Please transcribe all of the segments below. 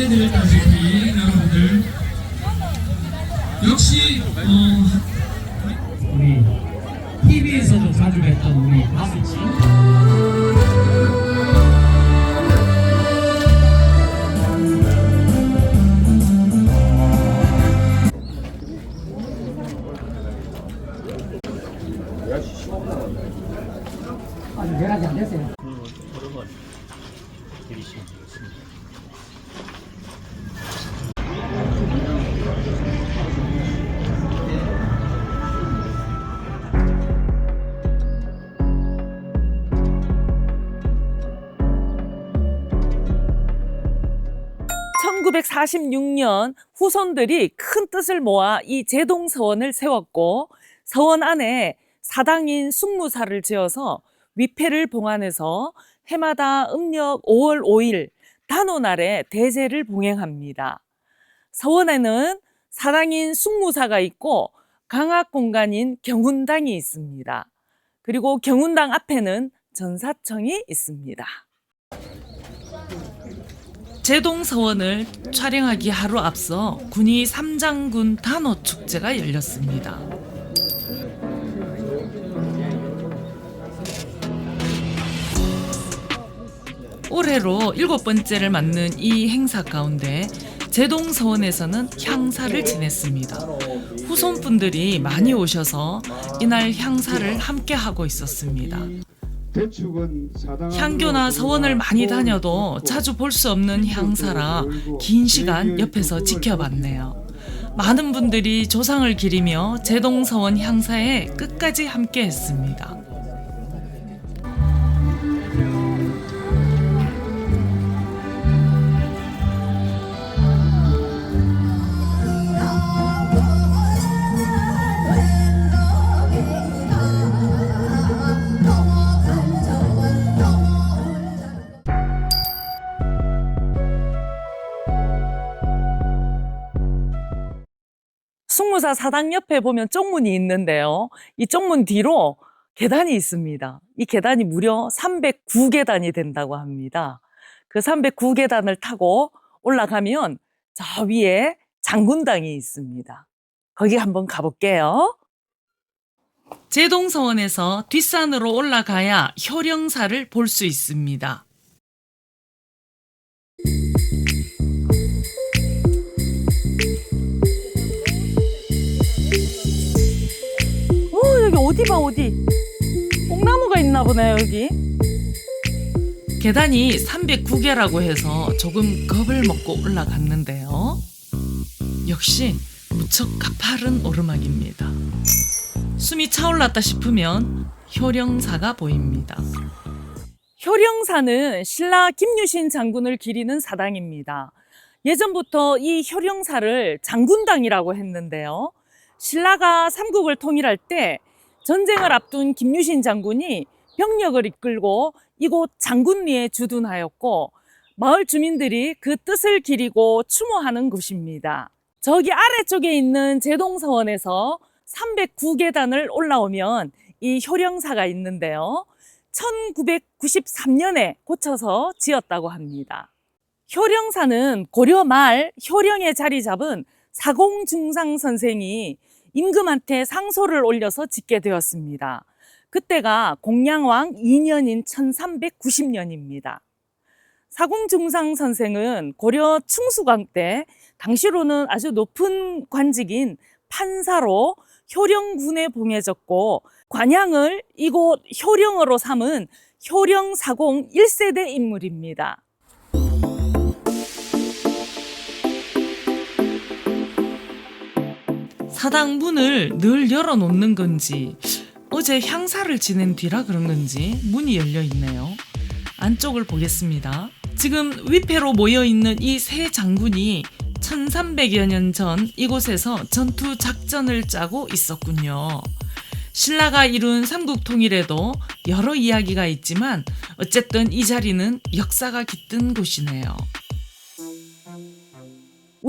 세대들까지 여러분들 역시 어, 우리 TV에서도 자주 뵀던 우리 가수지 (1946년) 후손들이 큰 뜻을 모아 이 제동 서원을 세웠고 서원 안에 사당인 숙무사를 지어서 위패를 봉안해서 해마다 음력 5월 5일 단오날에 대제를 봉행합니다. 서원에는 사당인 숙무사가 있고 강학 공간인 경운당이 있습니다. 그리고 경운당 앞에는 전사청이 있습니다. 제동 서원을 촬영하기 하루 앞서 군이 삼장군 단오 축제가 열렸습니다. 올해로 일곱 번째를 맞는 이 행사 가운데 제동 서원에서는 향사를 지냈습니다. 후손분들이 많이 오셔서 이날 향사를 함께 하고 있었습니다. 향교나 서원을 많이 다녀도 자주 볼 수 없는 향사라 긴 시간 옆에서 지켜봤네요. 많은 분들이 조상을 기리며 제동서원 향사에 끝까지 함께 했습니다. 숙무사 사당 옆에 보면 쪽문이 있는데요. 이 쪽문 뒤로 계단이 있습니다. 이 계단이 무려 309계단이 된다고 합니다. 그 309계단을 타고 올라가면 저 위에 장군당이 있습니다. 거기 한번 가볼게요. 제동서원에서 뒷산으로 올라가야 효령사를 볼 수 있습니다. 어, 어디 봐, 어디. 뽕나무가 있나 보네, 여기. 계단이 309개라고 해서 조금 겁을 먹고 올라갔는데요. 역시 무척 가파른 오르막입니다. 숨이 차올랐다 싶으면 효령사가 보입니다. 효령사는 신라 김유신 장군을 기리는 사당입니다. 예전부터 이 효령사를 장군당이라고 했는데요. 신라가 삼국을 통일할 때 전쟁을 앞둔 김유신 장군이 병력을 이끌고 이곳 장군리에 주둔하였고 마을 주민들이 그 뜻을 기리고 추모하는 곳입니다. 저기 아래쪽에 있는 제동서원에서 309계단을 올라오면 이 효령사가 있는데요. 1993년에 고쳐서 지었다고 합니다. 효령사는 고려 말 효령에 자리 잡은 사공중상 선생이 임금한테 상소를 올려서 짓게 되었습니다. 그때가 공양왕 2년인 1390년입니다. 사공중상 선생은 고려 충수광 때 당시로는 아주 높은 관직인 판사로 효령군에 봉해졌고 관양을 이곳 효령으로 삼은 효령사공 1세대 인물입니다. 사당 문을 늘 열어놓는 건지 어제 향사를 지낸 뒤라 그런 건지 문이 열려 있네요. 안쪽을 보겠습니다. 지금 위패로 모여 있는 이 세 장군이 1300여 년 전 이곳에서 전투 작전을 짜고 있었군요. 신라가 이룬 삼국 통일에도 여러 이야기가 있지만 어쨌든 이 자리는 역사가 깃든 곳이네요.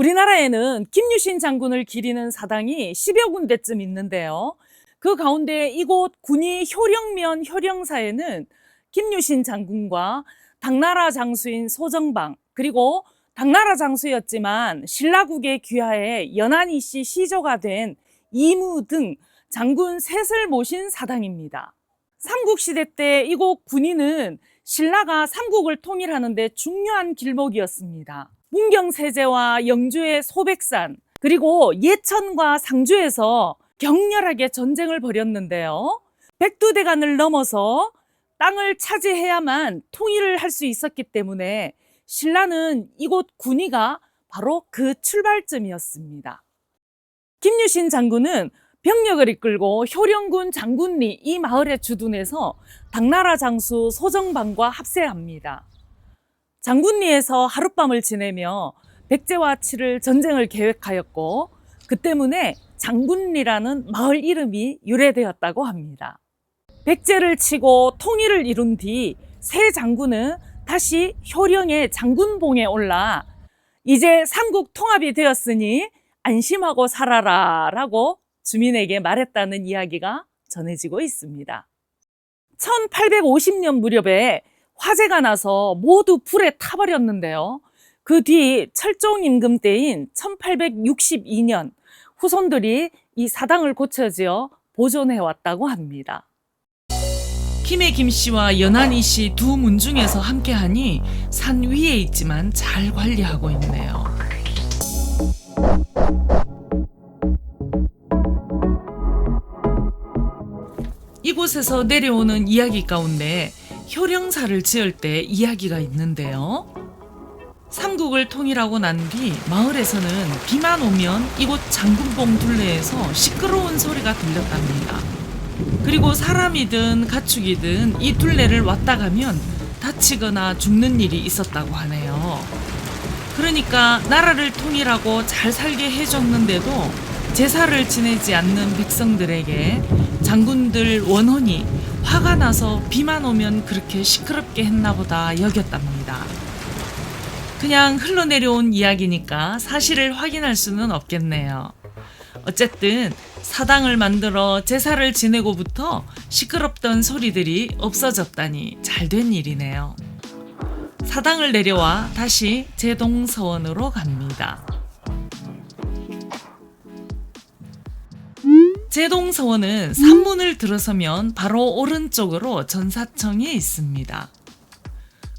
우리나라에는 김유신 장군을 기리는 사당이 10여 군데쯤 있는데요. 그 가운데 이곳 군이 효령면 효령사에는 김유신 장군과 당나라 장수인 소정방 그리고 당나라 장수였지만 신라국의 귀하에 연안이 씨 시조가 된 이무 등 장군 셋을 모신 사당입니다. 삼국시대 때 이곳 군인은 신라가 삼국을 통일하는 데 중요한 길목이었습니다. 문경세제와 영주의 소백산, 그리고 예천과 상주에서 격렬하게 전쟁을 벌였는데요. 백두대간을 넘어서 땅을 차지해야만 통일을 할 수 있었기 때문에 신라는 이곳 군위가 바로 그 출발점이었습니다. 김유신 장군은 병력을 이끌고 효령군 장군리 이 마을에 주둔해서 당나라 장수 소정방과 합세합니다. 장군리에서 하룻밤을 지내며 백제와 치를 전쟁을 계획하였고 그 때문에 장군리라는 마을 이름이 유래되었다고 합니다. 백제를 치고 통일을 이룬 뒤 새 장군은 다시 효령의 장군봉에 올라 이제 삼국 통합이 되었으니 안심하고 살아라 라고 주민에게 말했다는 이야기가 전해지고 있습니다. 1850년 무렵에 화재가 나서 모두 불에 타버렸는데요. 그 뒤 철종 임금 때인 1862년 후손들이 이 사당을 고쳐지어 보존해 왔다고 합니다. 김해 김 씨와 연한 이 씨 두 문 중에서 함께하니 산 위에 있지만 잘 관리하고 있네요. 이곳에서 내려오는 이야기 가운데 효령사를 지을 때 이야기가 있는데요. 삼국을 통일하고 난 뒤 마을에서는 비만 오면 이곳 장군봉 둘레에서 시끄러운 소리가 들렸답니다. 그리고 사람이든 가축이든 이 둘레를 왔다 가면 다치거나 죽는 일이 있었다고 하네요. 그러니까 나라를 통일하고 잘 살게 해줬는데도 제사를 지내지 않는 백성들에게 장군들 원혼이 화가 나서 비만 오면 그렇게 시끄럽게 했나 보다 여겼답니다. 그냥 흘러내려온 이야기니까 사실을 확인할 수는 없겠네요. 어쨌든 사당을 만들어 제사를 지내고부터 시끄럽던 소리들이 없어졌다니 잘 된 일이네요. 사당을 내려와 다시 제동서원으로 갑니다. 제동서원은 산문을 들어서면 바로 오른쪽으로 전사청이 있습니다.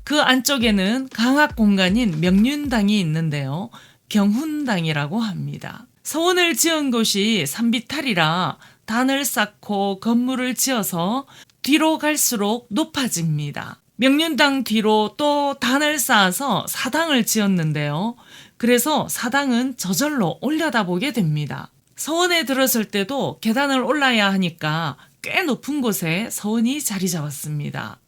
그 안쪽에는 강학 공간인 명륜당이 있는데요. 경훈당이라고 합니다. 서원을 지은 곳이 산비탈이라 단을 쌓고 건물을 지어서 뒤로 갈수록 높아집니다. 명륜당 뒤로 또 단을 쌓아서 사당을 지었는데요. 그래서 사당은 저절로 올려다보게 됩니다. 서원에 들었을 때도 계단을 올라야 하니까 꽤 높은 곳에 서원이 자리 잡았습니다.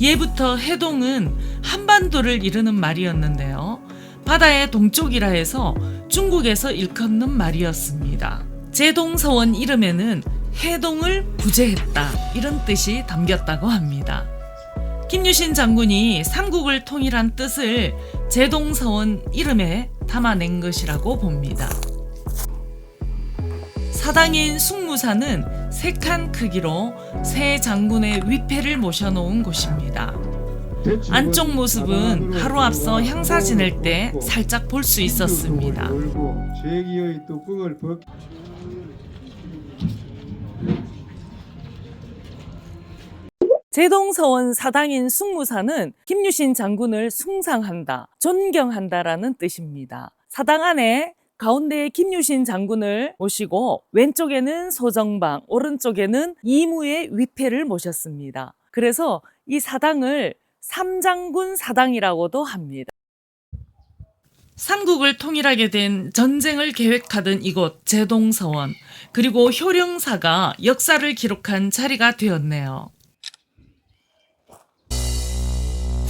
예부터 해동은 한반도를 이르는 말이었는데요. 바다의 동쪽이라 해서 중국에서 일컫는 말이었습니다. 제동서원 이름에는 해동을 구제했다 이런 뜻이 담겼다고 합니다. 김유신 장군이 삼국을 통일한 뜻을 제동서원 이름에 담아낸 것이라고 봅니다. 사당인 숙무사는 세 칸 크기로 새 장군의 위패를 모셔놓은 곳입니다. 안쪽 모습은 하루 앞서 향사 지낼 때 살짝 볼 수 있었습니다. 제동서원 사당인 숙무사는 김유신 장군을 숭상한다, 존경한다라는 뜻입니다. 사당 안에 가운데에 김유신 장군을 모시고 왼쪽에는 소정방, 오른쪽에는 이무의 위패를 모셨습니다. 그래서 이 사당을 삼장군 사당이라고도 합니다. 삼국을 통일하게 된 전쟁을 계획하던 이곳 제동서원 그리고 효령사가 역사를 기록한 자리가 되었네요.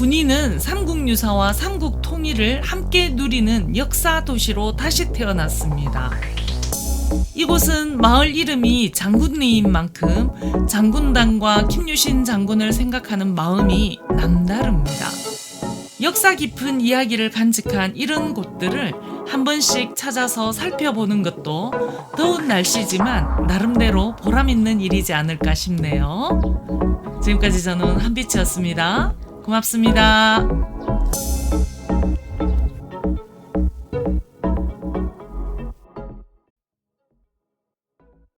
군인은 삼국유사와 삼국 통일을 함께 누리는 역사 도시로 다시 태어났습니다. 이곳은 마을 이름이 장군리인 만큼 장군당과 김유신 장군을 생각하는 마음이 남다릅니다. 역사 깊은 이야기를 간직한 이런 곳들을 한 번씩 찾아서 살펴보는 것도 더운 날씨지만 나름대로 보람 있는 일이지 않을까 싶네요. 지금까지 저는 한빛이었습니다. 고맙습니다.